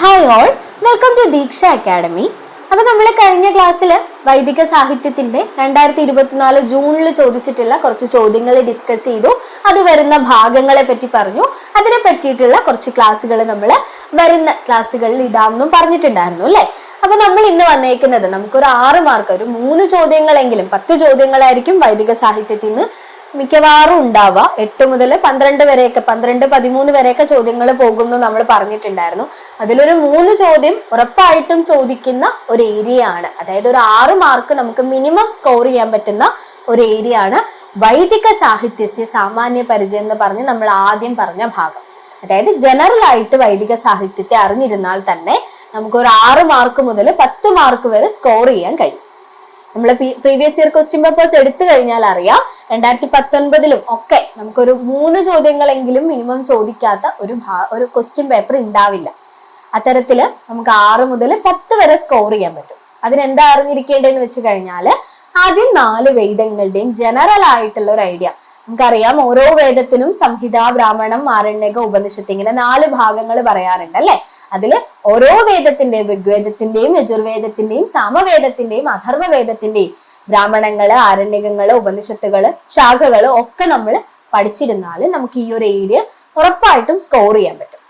Hi all welcome to Deeksha academy അപ്പൊ നമ്മൾ കഴിഞ്ഞ ക്ലാസ്സിൽ വൈദിക സാഹിത്യത്തിന്റെ രണ്ടായിരത്തി ഇരുപത്തിനാല് ജൂണിൽ ചോദിച്ചിട്ടുള്ള കുറച്ച് ചോദ്യങ്ങൾ ഡിസ്കസ് ചെയ്തു. അത് വരുന്ന ഭാഗങ്ങളെ പറ്റി പറഞ്ഞു. അതിനെ പറ്റിയിട്ടുള്ള കുറച്ച് ക്ലാസ്സുകൾ നമ്മൾ വരുന്ന ക്ലാസ്സുകളിൽ ഇടാമെന്നും പറഞ്ഞിട്ടുണ്ടായിരുന്നു അല്ലേ? അപ്പൊ നമ്മൾ ഇന്ന് വന്നേക്കുന്നത് നമുക്കൊരു ആറ് മാർക്ക് ഒരു മൂന്ന് ചോദ്യങ്ങളെങ്കിലും പത്ത് ചോദ്യങ്ങളായിരിക്കും വൈദിക സാഹിത്യത്തിൽ നിന്ന് മിക്കവാറും ഉണ്ടാവുക എട്ട് മുതൽ പന്ത്രണ്ട് വരെയൊക്കെ പന്ത്രണ്ട് പതിമൂന്ന് വരെയൊക്കെ ചോദ്യങ്ങൾ പോകുമെന്ന് നമ്മൾ പറഞ്ഞിട്ടുണ്ടായിരുന്നു. അതിലൊരു മൂന്ന് ചോദ്യം ഉറപ്പായിട്ടും ചോദിക്കുന്ന ഒരു ഏരിയ ആണ്. അതായത് ഒരു ആറ് മാർക്ക് നമുക്ക് മിനിമം സ്കോർ ചെയ്യാൻ പറ്റുന്ന ഒരു ഏരിയ ആണ് വൈദിക സാഹിത്യസ്യ സാമാന്യ പരിചയം എന്ന് പറഞ്ഞ് നമ്മൾ ആദ്യം പറഞ്ഞ ഭാഗം. അതായത് ജനറൽ ആയിട്ട് വൈദിക സാഹിത്യത്തെ അറിഞ്ഞിരുന്നാൽ തന്നെ നമുക്ക് ഒരു ആറ് മാർക്ക് മുതൽ പത്ത് മാർക്ക് വരെ സ്കോർ ചെയ്യാൻ കഴിയും. നമ്മൾ പ്രീവിയസ് ഇയർ ക്വസ്റ്റ്യൻ പേപ്പേഴ്സ് എടുത്തു കഴിഞ്ഞാൽ അറിയാം. രണ്ടായിരത്തി പത്തൊൻപതിലും ഒക്കെ നമുക്കൊരു മൂന്ന് ചോദ്യങ്ങളെങ്കിലും മിനിമം ചോദിക്കാത്ത ഒരു ഒരു ക്വസ്റ്റ്യൻ പേപ്പർ ഉണ്ടാവില്ല. അത്തരത്തിൽ നമുക്ക് ആറ് മുതൽ പത്ത് വരെ സ്കോർ ചെയ്യാൻ പറ്റും. അതിനെന്താ അറിഞ്ഞിരിക്കേണ്ടതെന്ന് വെച്ച് കഴിഞ്ഞാൽ ആദ്യം നാല് വേദങ്ങളുടെയും ജനറൽ ആയിട്ടുള്ള ഒരു ഐഡിയ നമുക്കറിയാം ഓരോ വേദത്തിനും സംഹിത ബ്രാഹ്മണം ആരണ്യക ഉപനിഷത്ത് ഇങ്ങനെ നാല് ഭാഗങ്ങൾ പറയാറുണ്ട് അല്ലെ? അതിൽ ഓരോ വേദത്തിന്റെയും ഋഗ്വേദത്തിന്റെയും യജുർവേദത്തിന്റെയും സാമവേദത്തിന്റെയും അഥർവവേദത്തിന്റെയും ബ്രാഹ്മണങ്ങൾ ആരണ്യകങ്ങൾ ഉപനിഷത്തുകൾ ശാഖകൾ ഒക്കെ നമ്മൾ പഠിച്ചിരുന്നാൽ നമുക്ക് ഈ ഒരു ഏരിയ ഉറപ്പായിട്ടും സ്കോർ ചെയ്യാൻ പറ്റും.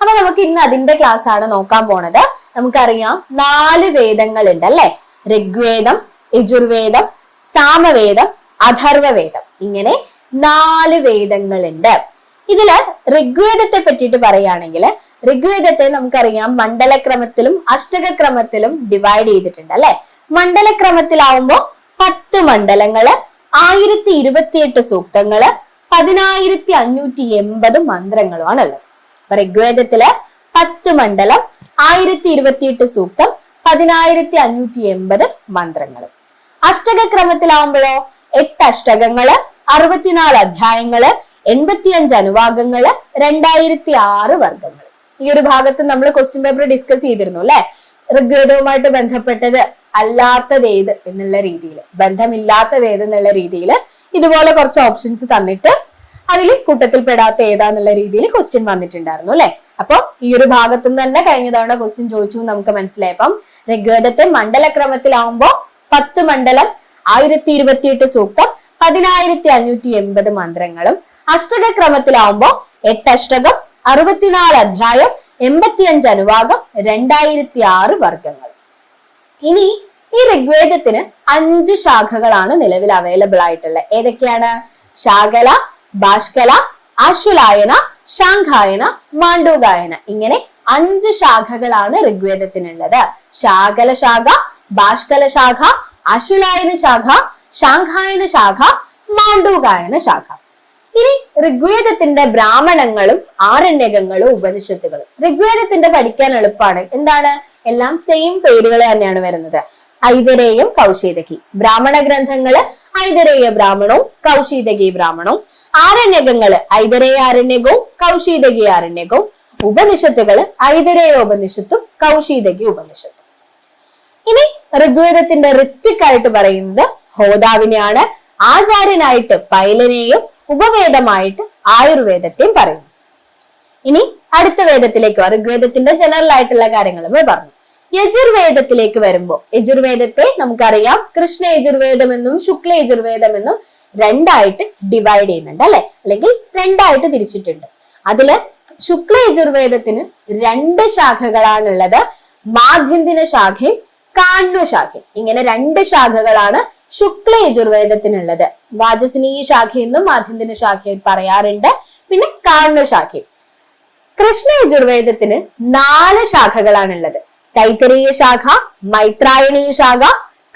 അപ്പൊ നമുക്ക് ഇന്ന് അതിന്റെ ക്ലാസ് ആണ് നോക്കാൻ പോണത്. നമുക്കറിയാം നാല് വേദങ്ങൾ ഉണ്ട് അല്ലെ? ഋഗ്വേദം യജുർവേദം സാമവേദം അഥർവവേദം. ഇങ്ങനെ നാല് വേദങ്ങളുണ്ട്. ഇതിൽ ഋഗ്വേദത്തെ പറ്റിയിട്ട് പറയുകയാണെങ്കിൽ ഋഗ്വേദത്തെ നമുക്കറിയാം മണ്ഡലക്രമത്തിലും അഷ്ടകക്രമത്തിലും ഡിവൈഡ് ചെയ്തിട്ടുണ്ട് അല്ലെ? മണ്ഡലക്രമത്തിലാവുമ്പോ പത്ത് മണ്ഡലങ്ങൾ ആയിരത്തി ഇരുപത്തിയെട്ട് സൂക്തങ്ങൾ പതിനായിരത്തി അഞ്ഞൂറ്റി എൺപത് മന്ത്രങ്ങളുമാണ് അപ്പൊ ഋഗ്വേദത്തിൽ പത്ത് മണ്ഡലം ആയിരത്തി ഇരുപത്തിയെട്ട് സൂക്തം പതിനായിരത്തി അഞ്ഞൂറ്റി എൺപത് മന്ത്രങ്ങൾ അഷ്ടകക്രമത്തിലാവുമ്പോഴോ എട്ട് അഷ്ടകങ്ങൾ അറുപത്തിനാല് അധ്യായങ്ങൾ എൺപത്തിയഞ്ച് അനുവാഗങ്ങൾ രണ്ടായിരത്തി ആറ് വർഗങ്ങൾ ഈ ഒരു ഭാഗത്ത് നമ്മൾ ക്വസ്റ്റ്യൻ പേപ്പർ ഡിസ്കസ് ചെയ്തിരുന്നു അല്ലെ? ഋഗ്വേദവുമായിട്ട് ബന്ധപ്പെട്ടത് അല്ലാത്തത് ഏത് എന്നുള്ള രീതിയിൽ ബന്ധമില്ലാത്തത് ഏത് എന്നുള്ള രീതിയിൽ ഇതുപോലെ കുറച്ച് ഓപ്ഷൻസ് തന്നിട്ട് അതിൽ കൂട്ടത്തിൽ പെടാത്ത ഏതാന്നുള്ള രീതിയിൽ ക്വസ്റ്റ്യൻ വന്നിട്ടുണ്ടായിരുന്നു അല്ലെ? അപ്പൊ ഈ ഒരു ഭാഗത്തു നിന്ന് തന്നെ കഴിഞ്ഞ തവണ ക്വസ്റ്റ്യൻ ചോദിച്ചു നമുക്ക് മനസ്സിലായപ്പം ഋഗ്വേദത്തെ മണ്ഡലക്രമത്തിലാവുമ്പോ പത്ത് മണ്ഡലം ആയിരത്തി ഇരുപത്തിയെട്ട് സൂക്തം പതിനായിരത്തി അഞ്ഞൂറ്റി എൺപത് മന്ത്രങ്ങളും അഷ്ടകക്രമത്തിലാവുമ്പോ എട്ട് അഷ്ടകം അറുപത്തിനാല് അധ്യായം എൺപത്തിയഞ്ച് അനുവാഗം രണ്ടായിരത്തി ആറ് വർഗങ്ങൾ. ഇനി ഈ ഋഗ്വേദത്തിന് അഞ്ച് ശാഖകളാണ് നിലവിൽ അവൈലബിൾ ആയിട്ടുള്ളത്. ഏതൊക്കെയാണ്? ശാഖല ഭാഷ്കല ആശ്വലായന ശാഖായന മാണ്ഡൂകായന ഇങ്ങനെ അഞ്ച് ശാഖകളാണ് ഋഗ്വേദത്തിനുള്ളത്. ശാഖല ശാഖ ഭാഷ്കല ശാഖ അശ്വലായന ശാഖ ശാഖായന ശാഖ മാണ്ഡൂകായന ശാഖ. ഇനി ഋഗ്വേദത്തിന്റെ ബ്രാഹ്മണങ്ങളും ആരണ്യകങ്ങളും ഉപനിഷത്തുകളും. ഋഗ്വേദത്തിന്റെ പഠിക്കാൻ എളുപ്പമാണ് എന്താണ്? എല്ലാം സെയിം പേരുകൾ തന്നെയാണ് വരുന്നത്. ഐതരേയം കൗശീതകി ബ്രാഹ്മണ ഗ്രന്ഥങ്ങൾ ഐതരേയ ബ്രാഹ്മണവും കൗശീതകി ബ്രാഹ്മണവും. ആരണ്യകങ്ങൾ ഐതരേയ ആരണ്യകവും കൗശീതകി ആരണ്യകവും. ഉപനിഷത്തുകൾ ഐതരേയ ഉപനിഷത്തും കൗശീതകി ഉപനിഷത്തും. ഇനി ഋഗ്വേദത്തിന്റെ ഋത്വിക്കായിട്ട് പറയുന്നത് ഹോതാവിനെയാണ് ആചാര്യനായിട്ട് പൈലനെയും ഉപവേദമായിട്ട് ആയുർവേദത്തെയും പറയുന്നു. ഇനി അടുത്ത വേദത്തിലേക്ക്. ഋഗ്വേദത്തിന്റെ ജനറൽ ആയിട്ടുള്ള കാര്യങ്ങൾ നമ്മൾ പറഞ്ഞു. യജുർവേദത്തിലേക്ക് വരുമ്പോൾ യജുർവേദത്തെ നമുക്കറിയാം. കൃഷ്ണ യജുർവേദം എന്നും ശുക്ല യജുർവേദം എന്നും രണ്ടായിട്ട് ഡിവൈഡ് ചെയ്യുന്നുണ്ട് അല്ലെ? അല്ലെങ്കിൽ രണ്ടായിട്ട് തിരിച്ചിട്ടുണ്ട്. അതിൽ ശുക്ല യജുർവേദത്തിന് രണ്ട് ശാഖകളാണുള്ളത്. മാധ്യന്തിന ശാഖയും കാണ്വ ശാഖയും. ഇങ്ങനെ രണ്ട് ശാഖകളാണ് ശുക്ല യജുർവേദത്തിനുള്ളത്. വാചസ്നീയ ശാഖയെന്നും ആദ്യന്തിന ശാഖയിൽ പറയാറുണ്ട്. പിന്നെ കാണ്വ ശാഖയും കൃഷ്ണ യജുർവേദത്തിന് നാല് ശാഖകളാണുള്ളത്. കൈത്തരീയ ശാഖ മൈത്രായണീയ ശാഖ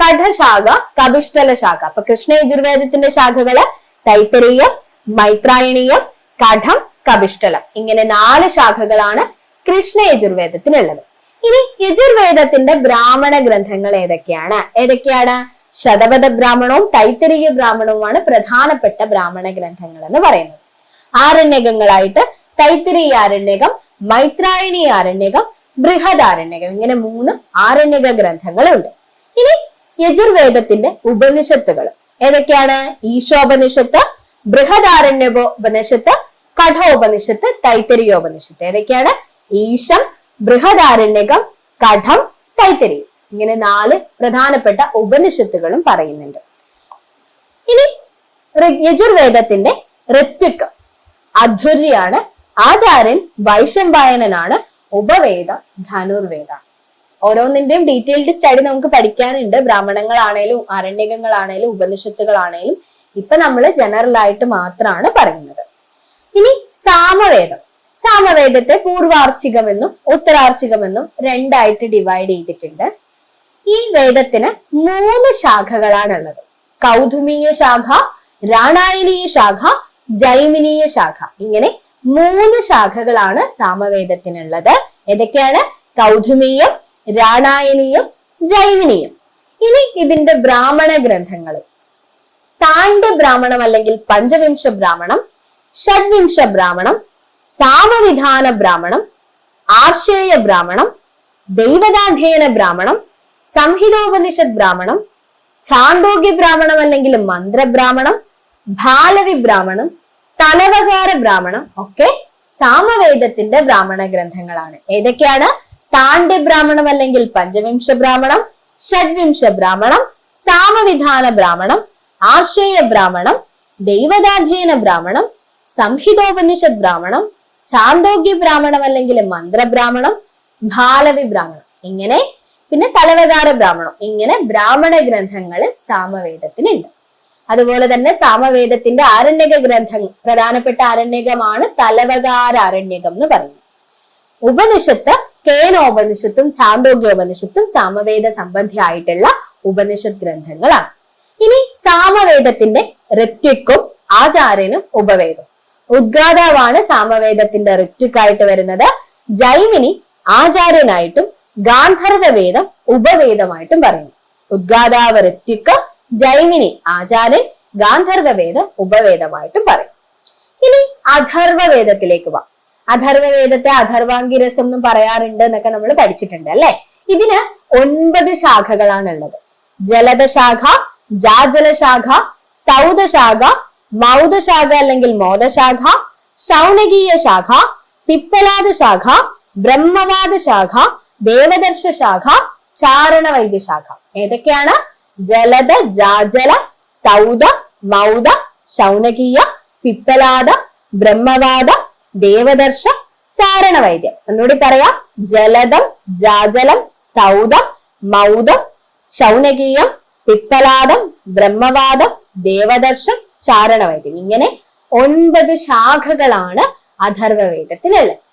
കഠശാഖ കപിഷ്ടല ശാഖ. അപ്പൊ കൃഷ്ണ യജുർവേദത്തിന്റെ ശാഖകൾ തൈത്തരീയം മൈത്രായണീയം കഠം കപിഷ്ടലം ഇങ്ങനെ നാല് ശാഖകളാണ് കൃഷ്ണ യജുർവേദത്തിനുള്ളത്. ഇനി യജുർവേദത്തിന്റെ ബ്രാഹ്മണ ഗ്രന്ഥങ്ങൾ ഏതൊക്കെയാണ്? ഏതൊക്കെയാണ്? ശതപഥ ബ്രാഹ്മണവും തൈത്തരീയ ബ്രാഹ്മണവുമാണ് പ്രധാനപ്പെട്ട ബ്രാഹ്മണ ഗ്രന്ഥങ്ങൾ എന്ന് പറയുന്നത്. ആരണ്യകങ്ങളായിട്ട് തൈത്തിരീയ ആരണ്യകം മൈത്രായണി ആരണ്യകം ബൃഹദാരണ്യകം ഇങ്ങനെ മൂന്ന് ആരണ്യക ഗ്രന്ഥങ്ങളുണ്ട്. ഇനി യജുർവേദത്തിന്റെ ഉപനിഷത്തുകൾ. ഏതൊക്കെയാണ്? ഈശോപനിഷത്ത് ബൃഹദാരണ്യപോ ഉപനിഷത്ത് കഠോപനിഷത്ത് തൈത്തരിയോപനിഷത്ത്. ഏതൊക്കെയാണ്? ഈശം ബൃഹദാരണ്യകം കഠം തൈത്തരി. ഇങ്ങനെ നാല് പ്രധാനപ്പെട്ട ഉപനിഷത്തുകളും പറയുന്നുണ്ട്. ഇനി യജുർവേദത്തിന്റെ ഋത്വിക്. അധുര്യാണ് ആചാര്യൻ വൈശംപായനനാണ് ഉപവേദ ധനുർവേദ. ഓരോന്നിന്റെയും ഡീറ്റെയിൽഡ് സ്റ്റഡി നമുക്ക് പഠിക്കാനുണ്ട്. ബ്രാഹ്മണങ്ങളാണേലും അരണ്യകങ്ങളാണേലും ഉപനിഷത്തുകളാണേലും. ഇപ്പൊ നമ്മൾ ജനറൽ ആയിട്ട് മാത്രമാണ് പറയുന്നത്. ഇനി സാമവേദം. സാമവേദത്തെ പൂർവാർച്ചികമെന്നും ഉത്തരാർച്ചികമെന്നും രണ്ടായിട്ട് ഡിവൈഡ് ചെയ്തിട്ടുണ്ട്. ഈ വേദത്തിന് മൂന്ന് ശാഖകളാണുള്ളത്. കൗതുമീയ ശാഖ രാണായനീയ ശാഖ ജൈമിനീയ ശാഖ. ഇങ്ങനെ മൂന്ന് ശാഖകളാണ് സാമവേദത്തിനുള്ളത്. ഏതൊക്കെയാണ്? കൗതുമീയം രാണായനീയം ജൈമിനീയം. ഇനി ഇതിന്റെ ബ്രാഹ്മണ ഗ്രന്ഥങ്ങൾ. താണ്ഡ്യ ബ്രാഹ്മണം അല്ലെങ്കിൽ പഞ്ചവിംശ ബ്രാഹ്മണം ഷഡ്വിംശ ബ്രാഹ്മണം സാമവിധാന ബ്രാഹ്മണം ആർഷേയ ബ്രാഹ്മണം ദൈവതാധ്യയന ബ്രാഹ്മണം സംഹിതോപനിഷത് ബ്രാഹ്മണം ചാന്തോഗ്യ ബ്രാഹ്മണം അല്ലെങ്കിൽ മന്ത്രബ്രാഹ്മണം ഭാലവി ബ്രാഹ്മണം തലവകാര ബ്രാഹ്മണം ഒക്കെ സാമവേദത്തിന്റെ ബ്രാഹ്മണ ഗ്രന്ഥങ്ങളാണ്. ഏതൊക്കെയാണ്? താണ്ഡ്യ ബ്രാഹ്മണം അല്ലെങ്കിൽ പഞ്ചവിംശ ബ്രാഹ്മണം ഷഡ്വിംശ ബ്രാഹ്മണം സാമവിധാന ബ്രാഹ്മണം ആശ്രയ ബ്രാഹ്മണം ദൈവതാധ്യയന ബ്രാഹ്മണം സംഹിതോപനിഷത് ബ്രാഹ്മണം ചാന്തോഗ്യ ബ്രാഹ്മണം അല്ലെങ്കിൽ മന്ത്രബ്രാഹ്മണം ഭാലവി ബ്രാഹ്മണം. ഇങ്ങനെ പിന്നെ തലവകാര ബ്രാഹ്മണം. ഇങ്ങനെ ബ്രാഹ്മണ ഗ്രന്ഥങ്ങൾ സാമവേദത്തിനുണ്ട്. അതുപോലെ തന്നെ സാമവേദത്തിന്റെ ആരണ്യക ഗ്രന്ഥ പ്രധാനപ്പെട്ട ആരണ്യകമാണ് തലവകാര ആരണ്യകം എന്ന് പറയുന്നത്. ഉപനിഷത്ത് കേനോപനിഷത്തും ചാന്തോഗ്യോപനിഷത്തും സാമവേദ സംബന്ധിയായിട്ടുള്ള ഉപനിഷത്ത് ഗ്രന്ഥങ്ങളാണ്. ഇനി സാമവേദത്തിന്റെ ഋത്വിക്കും ആചാര്യനും ഉപവേദം. ഉദ്ഗാതാവാണ് സാമവേദത്തിന്റെ ഋത്വിക്കായിട്ട് വരുന്നത് ജൈമിനി ആചാര്യനായിട്ടും ഗാന്ധർവ വേദം ഉപവേദമായിട്ടും പറയുന്നു. ഉദ്ഗാതാവ് ഋത്വിക്ക് ജൈമിനി ആചാര്യൻ ഗാന്ധർവ വേദം ഉപവേദമായിട്ടും പറയും. ഇനി അഥർവ വേദത്തിലേക്ക് വാ. അഥർവ വേദത്തെ അഥർവാംഗിരസം എന്നും പറയാറുണ്ട് എന്നൊക്കെ നമ്മൾ പഠിച്ചിട്ടുണ്ട് അല്ലെ? ഇതിന് ഒൻപത് ശാഖകളാണുള്ളത്. ജലദശാഖ ജാജലശാഖ സ്തൗതശാഖ മൗതശാഖ അല്ലെങ്കിൽ മോദശാഖ ശൗനകീയ ശാഖ പിപ്പലാദ ശാഖ ബ്രഹ്മവാദ ശാഖ ദേവദർശ ശാഖ ചാരണ ശാഖ. ഏതൊക്കെയാണ്? ജലദ ജാജല സ്തൗത മൗത ശൗനകീയ പിപ്പലാദ ബ്രഹ്മവാദ ദേവദർശ ചാരണവൈദ്യം. ഒന്നുകൂടി പറയാം. ജലദം ജാജലം സ്തൗതം മൗതം ശൗനകീയം പിപ്പലാദം ബ്രഹ്മവാദം ദേവദർശം ചാരണവൈദ്യം. ഇങ്ങനെ ഒൻപത് ശാഖകളാണ് അഥർവവേദത്തിനുള്ളത്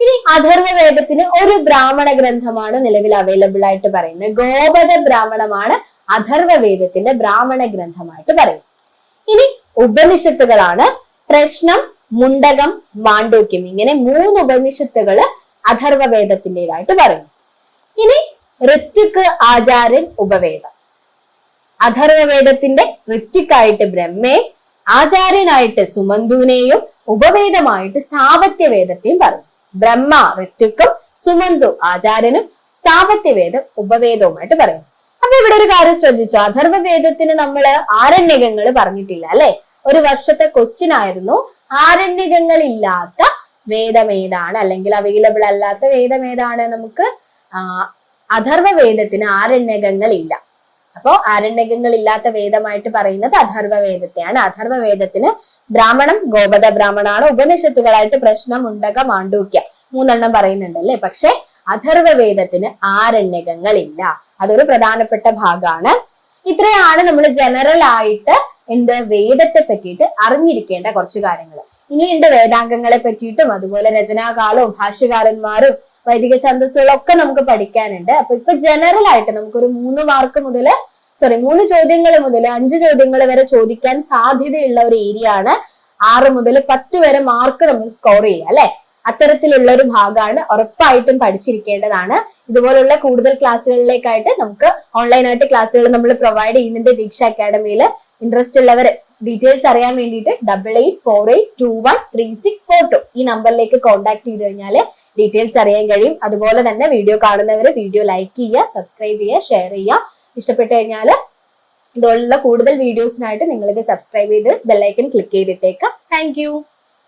ഇനി അഥർവ വേദത്തിന് ഒരു ബ്രാഹ്മണ ഗ്രന്ഥമാണ് നിലവിൽ അവൈലബിൾ ആയിട്ട് പറയുന്നത്. ഗോപത ബ്രാഹ്മണമാണ് അഥർവ വേദത്തിന്റെ ബ്രാഹ്മണ ഗ്രന്ഥമായിട്ട് പറയുന്നത്. ഇനി ഉപനിഷത്തുകളാണ്. പ്രശ്നം മുണ്ടകം മാണ്ഡൂക്യം ഇങ്ങനെ മൂന്ന് ഉപനിഷത്തുകൾ അഥർവ വേദത്തിന്റെതായിട്ട് പറയുന്നു. ഇനി ഋത്വിക്ക് ആചാര്യൻ ഉപവേദം. അഥർവവേദത്തിന്റെ ഋത്വിക്കായിട്ട് ബ്രഹ്മേ ആചാര്യനായിട്ട് സുമന്തുവിനെയും ഉപവേദമായിട്ട് സ്ഥാപത്യ വേദത്തെയും പറഞ്ഞു ബ്രഹ്മ ഋത്വിക്കും സുമന്തു ആചാര്യനും സ്ഥാപത്യവേദം ഉപവേദവുമായിട്ട് പറയുന്നു. അപ്പൊ ഇവിടെ ഒരു കാര്യം ശ്രദ്ധിച്ചു? അഥർവവേദത്തിന് നമ്മൾ ആരണ്യകങ്ങൾ പറഞ്ഞിട്ടില്ല അല്ലെ? ഒരു വർഷത്തെ ക്വസ്റ്റ്യൻ ആയിരുന്നു. ആരണ്യകങ്ങൾ ഇല്ലാത്ത വേദം ഏതാണ്? അല്ലെങ്കിൽ അവൈലബിൾ അല്ലാത്ത വേദം ഏതാണ് നമുക്ക്? ആ, അഥർവ വേദത്തിന് ആരണ്യകങ്ങൾ ഇല്ല അപ്പോ ആരണ്യകങ്ങൾ ഇല്ലാത്ത വേദമായിട്ട് പറയുന്നത് അഥർവ വേദത്തെയാണ് അഥർവ വേദത്തിന് ബ്രാഹ്മണം ഗോപത ബ്രാഹ്മണാണ് ഉപനിഷത്തുകളായിട്ട് പ്രശ്നം ഉണ്ടക മാണ്ഡൂക്യ മൂന്നെണ്ണം പറയുന്നുണ്ടല്ലേ? പക്ഷെ അഥർവ വേദത്തിന് ആരണ്യകങ്ങൾ ഇല്ല അതൊരു പ്രധാനപ്പെട്ട ഭാഗമാണ്. ഇത്രയാണ് നമ്മൾ ജനറൽ ആയിട്ട് എന്ത് വേദത്തെ പറ്റിയിട്ട് അറിഞ്ഞിരിക്കേണ്ട കുറച്ച് കാര്യങ്ങൾ ഇനിയുണ്ട് വേദാംഗങ്ങളെ പറ്റിയിട്ടും അതുപോലെ രചനാകാലവും ഭാഷ്യകാരന്മാരും വൈദിക ഛന്ദസ്സുകളൊക്കെ നമുക്ക് പഠിക്കാനുണ്ട്. അപ്പൊ ഇപ്പൊ ജനറൽ ആയിട്ട് നമുക്കൊരു മൂന്ന് മാർക്ക് മുതൽ സോറി മൂന്ന് ചോദ്യങ്ങൾ മുതൽ അഞ്ച് ചോദ്യങ്ങൾ വരെ ചോദിക്കാൻ സാധ്യതയുള്ള ഒരു ഏരിയ ആണ്. ആറ് മുതൽ പത്ത് വരെ മാർക്ക് നമ്മൾ സ്കോർ ചെയ്യുക അല്ലെ? അത്തരത്തിലുള്ള ഒരു ഭാഗമാണ് ഉറപ്പായിട്ടും പഠിച്ചിരിക്കേണ്ടതാണ്. ഇതുപോലുള്ള കൂടുതൽ ക്ലാസ്സുകളിലേക്കായിട്ട് നമുക്ക് ഓൺലൈനായിട്ട് ക്ലാസ്സുകൾ നമ്മൾ പ്രൊവൈഡ് ചെയ്യുന്നുണ്ട് ദീക്ഷ അക്കാഡമിയിൽ ഇൻട്രസ്റ്റ് ഉള്ളവർ ഡീറ്റെയിൽസ് അറിയാൻ വേണ്ടിയിട്ട് double eight four eight two one three six four two ഈ നമ്പറിലേക്ക് കോൺടാക്ട് ചെയ്ത് കഴിഞ്ഞാൽ ഡീറ്റെയിൽസ് അറിയാൻ കഴിയും. അതുപോലെ തന്നെ വീഡിയോ കാണുന്നവർ വീഡിയോ ലൈക്ക് ചെയ്യുക സബ്സ്ക്രൈബ് ചെയ്യുക ഷെയർ ചെയ്യുക. ഇഷ്ടപ്പെട്ടു കഴിഞ്ഞാൽ ഇതുപോലുള്ള കൂടുതൽ വീഡിയോസിനായിട്ട് നിങ്ങൾക്ക് സബ്സ്ക്രൈബ് ചെയ്ത് ബെല്ലൈക്കൻ ക്ലിക്ക് ചെയ്തിട്ടേക്കാം. താങ്ക്